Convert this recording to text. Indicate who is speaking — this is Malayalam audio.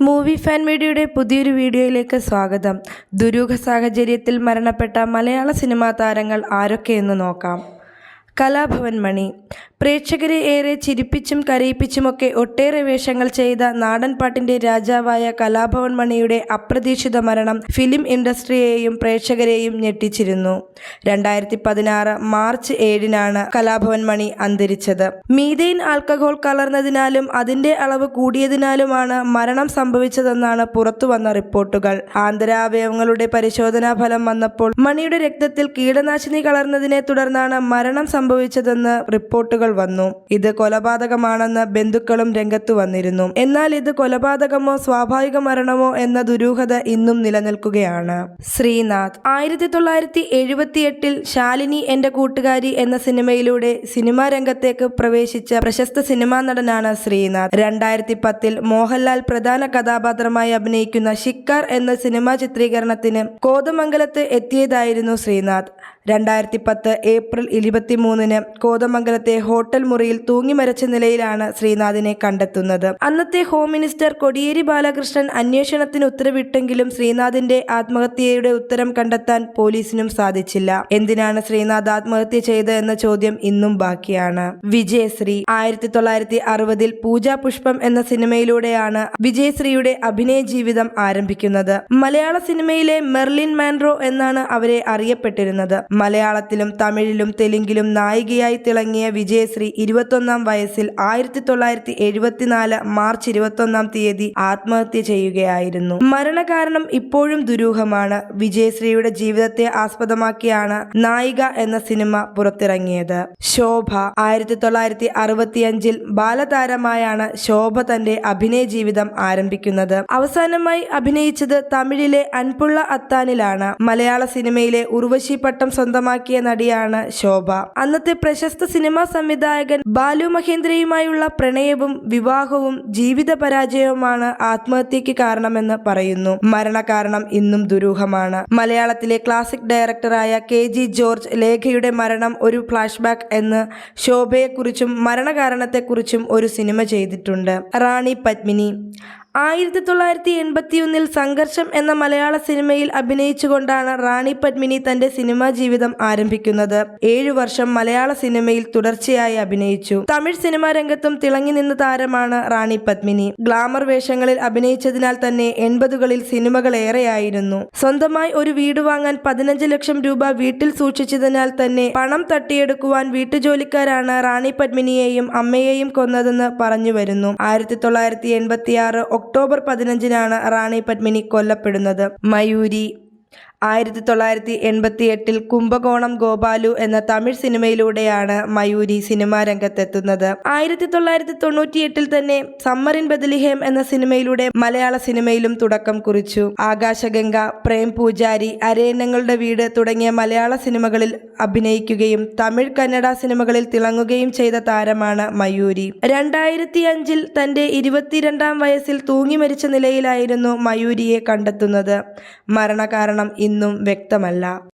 Speaker 1: മൂവി ഫാൻ മീഡിയയുടെ പുതിയൊരു വീഡിയോയിലേക്ക് സ്വാഗതം. ദുരൂഹ സാഹചര്യത്തിൽ മരണപ്പെട്ട മലയാള സിനിമാ താരങ്ങൾ ആരൊക്കെയെന്ന് നോക്കാം. കലാഭവൻ മണി. പ്രേക്ഷകരെ ഏറെ ചിരിപ്പിച്ചും കരയിപ്പിച്ചുമൊക്കെ ഒട്ടേറെ വേഷങ്ങൾ ചെയ്ത നാടൻപാട്ടിന്റെ രാജാവായ കലാഭവൻ മണിയുടെ അപ്രതീക്ഷിത മരണം ഫിലിം ഇൻഡസ്ട്രിയെയും പ്രേക്ഷകരെയും ഞെട്ടിച്ചിരുന്നു. രണ്ടായിരത്തി പതിനാറ് മാർച്ച് ഏഴിനാണ് കലാഭവൻ മണി അന്തരിച്ചത്. മീതെയിൻ ആൽക്കഹോൾ കലർന്നതിനാലും അതിന്റെ അളവ് കൂടിയതിനാലുമാണ് മരണം സംഭവിച്ചതെന്നാണ് പുറത്തുവന്ന റിപ്പോർട്ടുകൾ. ആന്തരാവയവങ്ങളുടെ പരിശോധനാ ഫലം വന്നപ്പോൾ മണിയുടെ രക്തത്തിൽ കീടനാശിനി കലർന്നതിനെ തുടർന്നാണ് മരണം സംഭവിച്ചതെന്ന് റിപ്പോർട്ടുകൾ വന്നു. ഇത് കൊലപാതകമാണെന്ന് ബന്ധുക്കളും രംഗത്തു വന്നിരുന്നു. എന്നാൽ ഇത് കൊലപാതകമോ സ്വാഭാവിക മരണമോ എന്ന ദുരൂഹത ഇന്നും നിലനിൽക്കുകയാണ്. ശ്രീനാഥ്. ആയിരത്തി തൊള്ളായിരത്തി എഴുപത്തിയെട്ടിൽ ശാലിനി എന്റെ കൂട്ടുകാരി എന്ന സിനിമയിലൂടെ സിനിമാ രംഗത്തേക്ക് പ്രവേശിച്ച പ്രശസ്ത സിനിമാ നടനാണ് ശ്രീനാഥ്. രണ്ടായിരത്തി പത്തിൽ മോഹൻലാൽ പ്രധാന കഥാപാത്രമായി അഭിനയിക്കുന്ന ഷിക്കാർ എന്ന സിനിമാ ചിത്രീകരണത്തിന് കോതമംഗലത്ത് എത്തിയതായിരുന്നു ശ്രീനാഥ്. രണ്ടായിരത്തി പത്ത് ഏപ്രിൽ ഇരുപത്തിമൂന്നിന് കോതമംഗലത്തെ ഹോട്ടൽ മുറിയിൽ തൂങ്ങിമരച്ച നിലയിലാണ് ശ്രീനാഥിനെ കണ്ടെത്തുന്നത്. അന്നത്തെ ഹോം മിനിസ്റ്റർ കൊടിയേരി ബാലകൃഷ്ണൻ അന്വേഷണത്തിന് ഉത്തരവിട്ടെങ്കിലും ശ്രീനാഥിന്റെ ആത്മഹത്യയുടെ ഉത്തരം കണ്ടെത്താൻ പോലീസിനും സാധിച്ചില്ല. എന്തിനാണ് ശ്രീനാഥ് ആത്മഹത്യ ചെയ്തത് എന്ന ചോദ്യം ഇന്നും ബാക്കിയാണ്. വിജയശ്രീ ആയിരത്തി തൊള്ളായിരത്തി അറുപതിൽ പൂജാ പുഷ്പം എന്ന സിനിമയിലൂടെയാണ് വിജയശ്രീയുടെ അഭിനയ ജീവിതം ആരംഭിക്കുന്നത്. മലയാള സിനിമയിലെ മെർലിൻ മാൻഡ്രോ എന്നാണ് അവരെ അറിയപ്പെട്ടിരുന്നത്. മലയാളത്തിലും തമിഴിലും തെലുങ്കിലും നായികയായി തിളങ്ങിയ വിജയശ്രീ ഇരുപത്തൊന്നാം വയസ്സിൽ ആയിരത്തി തൊള്ളായിരത്തി എഴുപത്തിനാല് മാർച്ച് ഇരുപത്തൊന്നാം തീയതി ആത്മഹത്യ ചെയ്യുകയായിരുന്നു. മരണകാരണം ഇപ്പോഴും ദുരൂഹമാണ്. വിജയശ്രീയുടെ ജീവിതത്തെ ആസ്പദമാക്കിയാണ് നായിക എന്ന സിനിമ പുറത്തിറങ്ങിയത്. ശോഭ ആയിരത്തി തൊള്ളായിരത്തി അറുപത്തിയഞ്ചിൽ ബാലതാരമായാണ് ശോഭ തന്റെ അഭിനയ ജീവിതം ആരംഭിക്കുന്നത്. അവസാനമായി അഭിനയിച്ചത് തമിഴിലെ അൻപുള്ള അത്താനിലാണ്. മലയാള സിനിമയിലെ ഉർവശി പട്ടം സ്വന്തമാക്കിയ നടിയാണ് ശോഭ. അന്നത്തെ പ്രശസ്ത സിനിമാ സംവിധായകൻ ബാലു മഹേന്ദ്രയുമായുള്ള പ്രണയവും വിവാഹവും ജീവിത പരാജയവുമാണ് ആത്മഹത്യക്ക് കാരണമെന്ന് പറയുന്നു. മരണകാരണം ഇന്നും ദുരൂഹമാണ്. മലയാളത്തിലെ ക്ലാസിക് ഡയറക്ടറായ കെ ജി ജോർജ് ലേഖയുടെ മരണം ഒരു ഫ്ലാഷ് ബാക്ക് എന്ന് ശോഭയെക്കുറിച്ചും മരണകാരണത്തെക്കുറിച്ചും ഒരു സിനിമ ചെയ്തിട്ടുണ്ട്. റാണി പത്മിനി. ആയിരത്തി തൊള്ളായിരത്തി എൺപത്തിയൊന്നിൽ സംഘർഷം എന്ന മലയാള സിനിമയിൽ അഭിനയിച്ചുകൊണ്ടാണ് റാണി പത്മിനി തന്റെ സിനിമാ ജീവിതം ആരംഭിക്കുന്നത്. ഏഴു വർഷം മലയാള സിനിമയിൽ തുടർച്ചയായി അഭിനയിച്ചു. തമിഴ് സിനിമാ രംഗത്തും തിളങ്ങി നിന്ന താരമാണ് റാണി പത്മിനി. ഗ്ലാമർ വേഷങ്ങളിൽ അഭിനയിച്ചതിനാൽ തന്നെ എൺപതുകളിൽ സിനിമകൾ ഏറെയായിരുന്നു സ്വന്തമായി ഒരു വീട് വാങ്ങാൻ പതിനഞ്ച് ലക്ഷം രൂപ വീട്ടിൽ സൂക്ഷിച്ചതിനാൽ തന്നെ പണം തട്ടിയെടുക്കുവാൻ വീട്ടുജോലിക്കാരാണ് റാണി പത്മിനിയെയും അമ്മയെയും കൊന്നതെന്ന് പറഞ്ഞു വരുന്നു. ആയിരത്തി തൊള്ളായിരത്തി എൺപത്തിയാറ് ഒക്ടോബർ പതിനഞ്ചിനാണ് റാണി പത്മിനി കൊല്ലപ്പെടുന്നത്. മയൂരി ആയിരത്തി തൊള്ളായിരത്തി എൺപത്തി എട്ടിൽ കുംഭകോണം ഗോപാലു എന്ന തമിഴ് സിനിമയിലൂടെയാണ് മയൂരി സിനിമാ രംഗത്തെത്തുന്നത്. ആയിരത്തി തൊള്ളായിരത്തി തൊണ്ണൂറ്റി എട്ടിൽ തന്നെ സമ്മറിൻ ബദലിഹേം എന്ന സിനിമയിലൂടെ മലയാള സിനിമയിലും തുടക്കം കുറിച്ചു. ആകാശഗംഗ പ്രേം പൂജാരി അരയന്നങ്ങളുടെ വീട് തുടങ്ങിയ മലയാള സിനിമകളിൽ അഭിനയിക്കുകയും തമിഴ് കന്നഡ സിനിമകളിൽ തിളങ്ങുകയും ചെയ്ത താരമാണ് മയൂരി. രണ്ടായിരത്തി അഞ്ചിൽ തന്റെ ഇരുപത്തിരണ്ടാം വയസ്സിൽ തൂങ്ങി മരിച്ച നിലയിലായിരുന്നു മയൂരിയെ കണ്ടെത്തുന്നത്. മരണകാരണം ഇന്നും വ്യക്തമല്ല.